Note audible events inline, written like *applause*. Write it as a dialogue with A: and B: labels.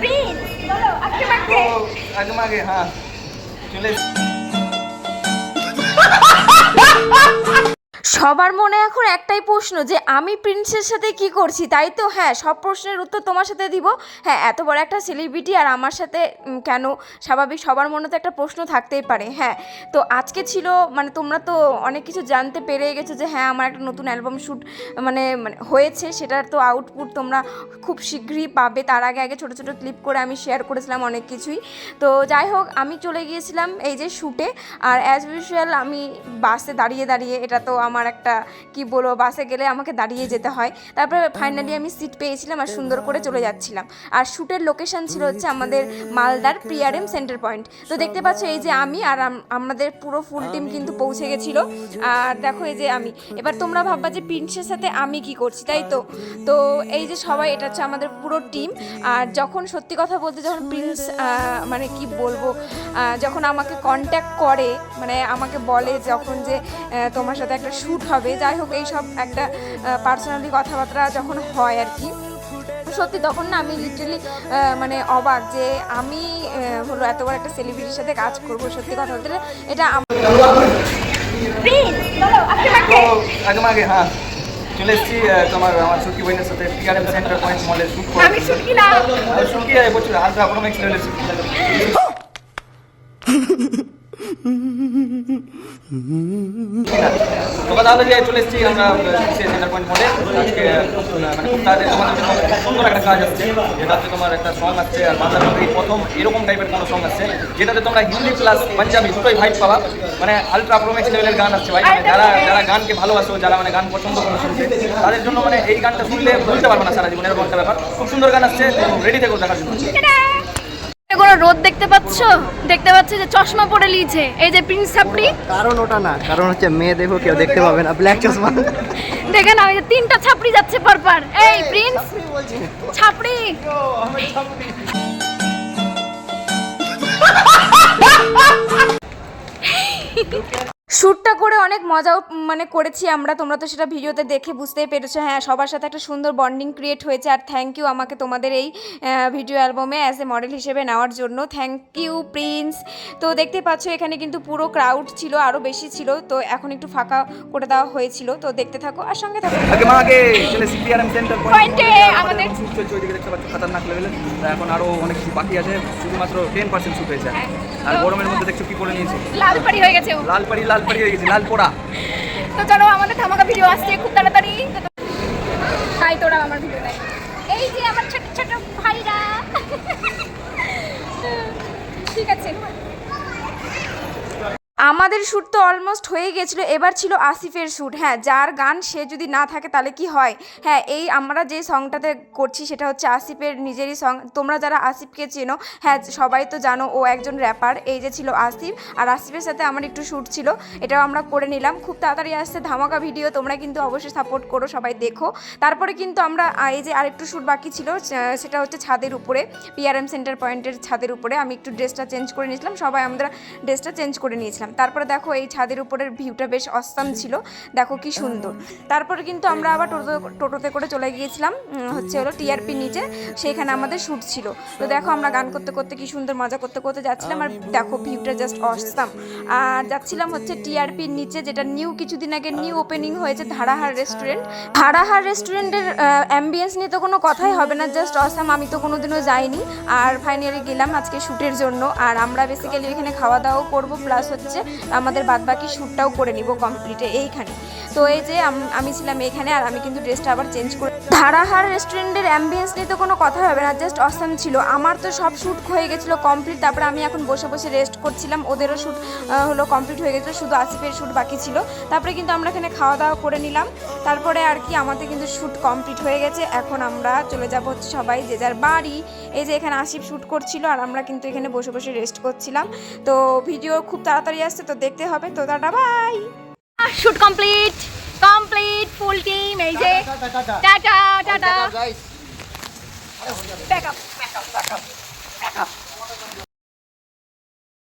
A: Prince বলো আজকে birthday
B: আগে মাগে হ্যাঁ চলে এসেছি।
C: সবার মনে এখন একটাই প্রশ্ন যে, আমি প্রিন্সের সাথে কি করছি? তাই তো হ্যাঁ সব প্রশ্নের উত্তর তোমার সাথে দিব। হ্যাঁ এত বড় একটা সেলিব্রিটি আর আমার সাথে কেন? স্বাভাবিক সবার মনে তো একটা প্রশ্ন থাকতেই পারে। হ্যাঁ তো আজকে ছিল মানে তোমরা তো অনেক কিছু জানতে পেরে গেছো যে হ্যাঁ আমার একটা নতুন অ্যালবাম শ্যুট মানে মানে হয়েছে, সেটার তো আউটপুট তোমরা খুব শীঘ্রই পাবে। তার আগে আগে ছোটো ছোটো ক্লিপ করে আমি শেয়ার করেছিলাম অনেক কিছুই। তো যাই হোক, আমি চলে গিয়েছিলাম এই যে শ্যুটে আর অ্যাজ ইউজুয়াল আমি বাসে দাঁড়িয়ে দাঁড়িয়ে, এটা তো আমার একটা, কি বলব, বাসে গেলে আমাকে দাঁড়িয়ে যেতে হয়। তারপরে ফাইনালি আমি সিট পেয়েছিলাম আর সুন্দর করে চলে যাচ্ছিলাম। আর শ্যুটের লোকেশন ছিল হচ্ছে আমাদের মালদার প্রিয়ারেম সেন্টার পয়েন্ট তো দেখতে পাচ্ছ এই যে আমি আর আমাদের পুরো ফুল টিম কিন্তু পৌঁছে গেছিল। আর দেখো এই যে আমি। এবার তোমরা ভাববা যে প্রিন্সের সাথে আমি কি করছি, তাই তো? তো এই যে সবাই, এটা হচ্ছে আমাদের পুরো টিম আর যখন সত্যি কথা বলতে যখন প্রিন্স মানে কি বলব যখন আমাকে কন্ট্যাক্ট করে মানে আমাকে বলে যখন যে তোমার সাথে একটা শ্যুট হবে যাই হোক এইসব একটা পার্সোনালি কথাবার্তা যখন হয় আর কি সত্যি তখন না আমি লিটারালি মানে অবাক যে আমি হলো এত বড় একটা সেলিব্রিটির সাথে কাজ করব সত্যি কথা বলতে এটা
B: মাগে হ্যাঁ চলে এসেছি তোমার আমার বইনের সাথে টিআরএম সেন্টার পয়েন্ট মলে শুট করে
A: আমি না।
B: লেভেলের শুটকি তো কথা হলো যে চলে এসেছি আমরা সেন্টার মলে আজকে মানে খুব সুন্দর একটা কাজ আসছে যেটাতে তোমার একটা সং আসছে এই প্রথম এরকম টাইপের কোনো সং আসছে, যেটাতে তোমরা হিন্দি প্লাস পাঞ্জাবি দুটোই ভাইব পাবা। মানে আলট্রা প্রোম্যাক্স লেভেলের গান আসছে ভাই। মানে যারা যারা গানকে ভালোবাসো, যারা মানে গান পছন্দ করে শুনতে, তাদের জন্য মানে এই গানটা শুনলে ভুলতে পারবে না সারা জীবন ব্যাপার। খুব সুন্দর গান আসছে রেডি থেকো, দেখার জন্য।
A: কোনো রোদ দেখতে পাচ্ছ? দেখতে পাচ্ছ যে চশমা পরে লিছে এই যে প্রিন্স সাপড়ি
D: কারণ ওটা না কারণ হচ্ছে মেয়ে দেখো কেউ দেখতে পাবে না ব্ল্যাক চশমা।
A: দেখেন আমি যে তিনটা ছাপড়ি যাচ্ছে পর পরপর। এই প্রিন্স ছাপড়ি ছাপড়ি। *laughs* *laughs*
C: শ্যুটটা করে অনেক মজাও মানে করেছি আমরা। তোমরা তো সেটা ভিডিওতে দেখে বুঝতেই পেরেছ। হ্যাঁ সবার সাথে একটা সুন্দর বন্ডিং ক্রিয়েট হয়েছে আর থ্যাংক ইউ আমাকে তোমাদের এই ভিডিও অ্যালবামে অ্যাজ এ মডেল হিসেবে নেওয়ার জন্য। থ্যাংক ইউ প্রিন্স তো দেখতে পাচ্ছ এখানে কিন্তু পুরো ক্রাউড ছিল আরও বেশি ছিল। তো এখন একটু ফাঁকা করে দেওয়া হয়েছিল। তো দেখতে থাকো আর সঙ্গে থাকো।
A: আমাদের
B: খাতারনাক লেভেলের এখন আরও অনেক বাকি আছে শুধুমাত্র টেন পার্সেন্ট শুট হয়েছে। আর গরমের মধ্যে দেখছ কি করে নিয়েছে।
A: লাল পাড়ি হয়ে গেছে।
B: লাল পাড়ি লাল পাড়ি দিয়েছি লাল পোড়া।
A: তো চলো আমাদের ধামাকা ভিডিও আসছে, খুব তাড়াতাড়ি। তাই তোরা আমার ভিডিও দেখ এই যে আমার ছোট ছোট ভাইরা ঠিক আছে
C: আমাদের শ্যুট তো অলমোস্ট হয়ে গেছিল, এবার ছিল আসিফের শ্যুট হ্যাঁ যার গান সে যদি না থাকে তাহলে কি হয়? হ্যাঁ এই আমরা যে সংটাতে করছি সেটা হচ্ছে আসিফের নিজেরই সং তোমরা যারা আসিফকে চেনো হ্যাঁ সবাই তো জানো ও একজন র্যাপার এই যে ছিল আসিফ, আর আসিফের সাথে আমার একটু শ্যুট ছিল, এটাও আমরা করে নিলাম। খুব তাড়াতাড়ি আসছে ধামাকা ভিডিও তোমরা কিন্তু অবশ্যই সাপোর্ট করো, সবাই দেখো। তারপরে কিন্তু আমরা এই যে আরেকটু শ্যুট বাকি ছিল সেটা হচ্ছে ছাদের উপরে পিআরএম সেন্টার পয়েন্টের ছাদের উপরে। আমি একটু ড্রেসটা চেঞ্জ করে নিয়েছিলাম, সবাই আমরা ড্রেসটা চেঞ্জ করে নিয়েছিলাম। তারপরে দেখো এই ছাদের উপরের ভিউটা বেশ অস্তাম ছিল। দেখো কি সুন্দর। তারপরে কিন্তু আমরা আবার টোটো, টোটোতে করে চলে গিয়েছিলাম। হচ্ছে হলো টিআরপি নিচে। সেখানে আমাদের শ্যুট ছিল। তো দেখো আমরা গান করতে করতে কি সুন্দর মজা করতে করতে যাচ্ছিলাম। আর দেখো ভিউটা জাস্ট অস্তাম আর যাচ্ছিলাম হচ্ছে টিআরপির নিচে, যেটা নিউ কিছুদিন আগে নিউ ওপেনিং হয়েছে ধারাহার রেস্টুরেন্ট ধারাহার রেস্টুরেন্টের অ্যাম্বিয়েন্স নিয়ে তো কোনো কথাই হবে না। জাস্ট অসাম আমি তো কোনোদিনও যাইনি। আর ফাইনালি গেলাম আজকে শ্যুটের জন্য। আর আমরা বেসিক্যালি এখানে খাওয়া দাওয়াও করব। প্লাস হচ্ছে আমাদের বাদবাকি শ্যুটটাও করে নিব কমপ্লিটে এইখানে। তো এই যে আমি ছিলাম এখানে আর আমি কিন্তু ড্রেসটা আবার চেঞ্জ করে ধারাহার রেস্টুরেন্টের অ্যাম্বিয়েন্স নিয়ে তো কোনো কথা হবে না জাস্ট অসাম ছিল। আমার তো সব শ্যুট হয়ে গেছিল কমপ্লিট তারপরে আমি এখন বসে বসে রেস্ট করছিলাম, ওদেরও শ্যুট হলো কমপ্লিট হয়ে গেছিল, শুধু আসিফের শ্যুট বাকি ছিল। তারপরে কিন্তু আমরা এখানে খাওয়া দাওয়া করে নিলাম। তারপরে আর কি আমাদের কিন্তু শ্যুট কমপ্লিট হয়ে গেছে। এখন আমরা চলে যাব হচ্ছে সবাই, যে যার বাড়ি। এই যে এখানে আসিফ শ্যুট করছিল, আর আমরা কিন্তু এখানে বসে বসে রেস্ট করছিলাম। তো ভিডিও খুব তাড়াতাড়ি আসছে, তো দেখতে হবে। তো টাটা বাই
A: শ্যুট কমপ্লিট এই যে টাটা টাটা ব্যাকআপ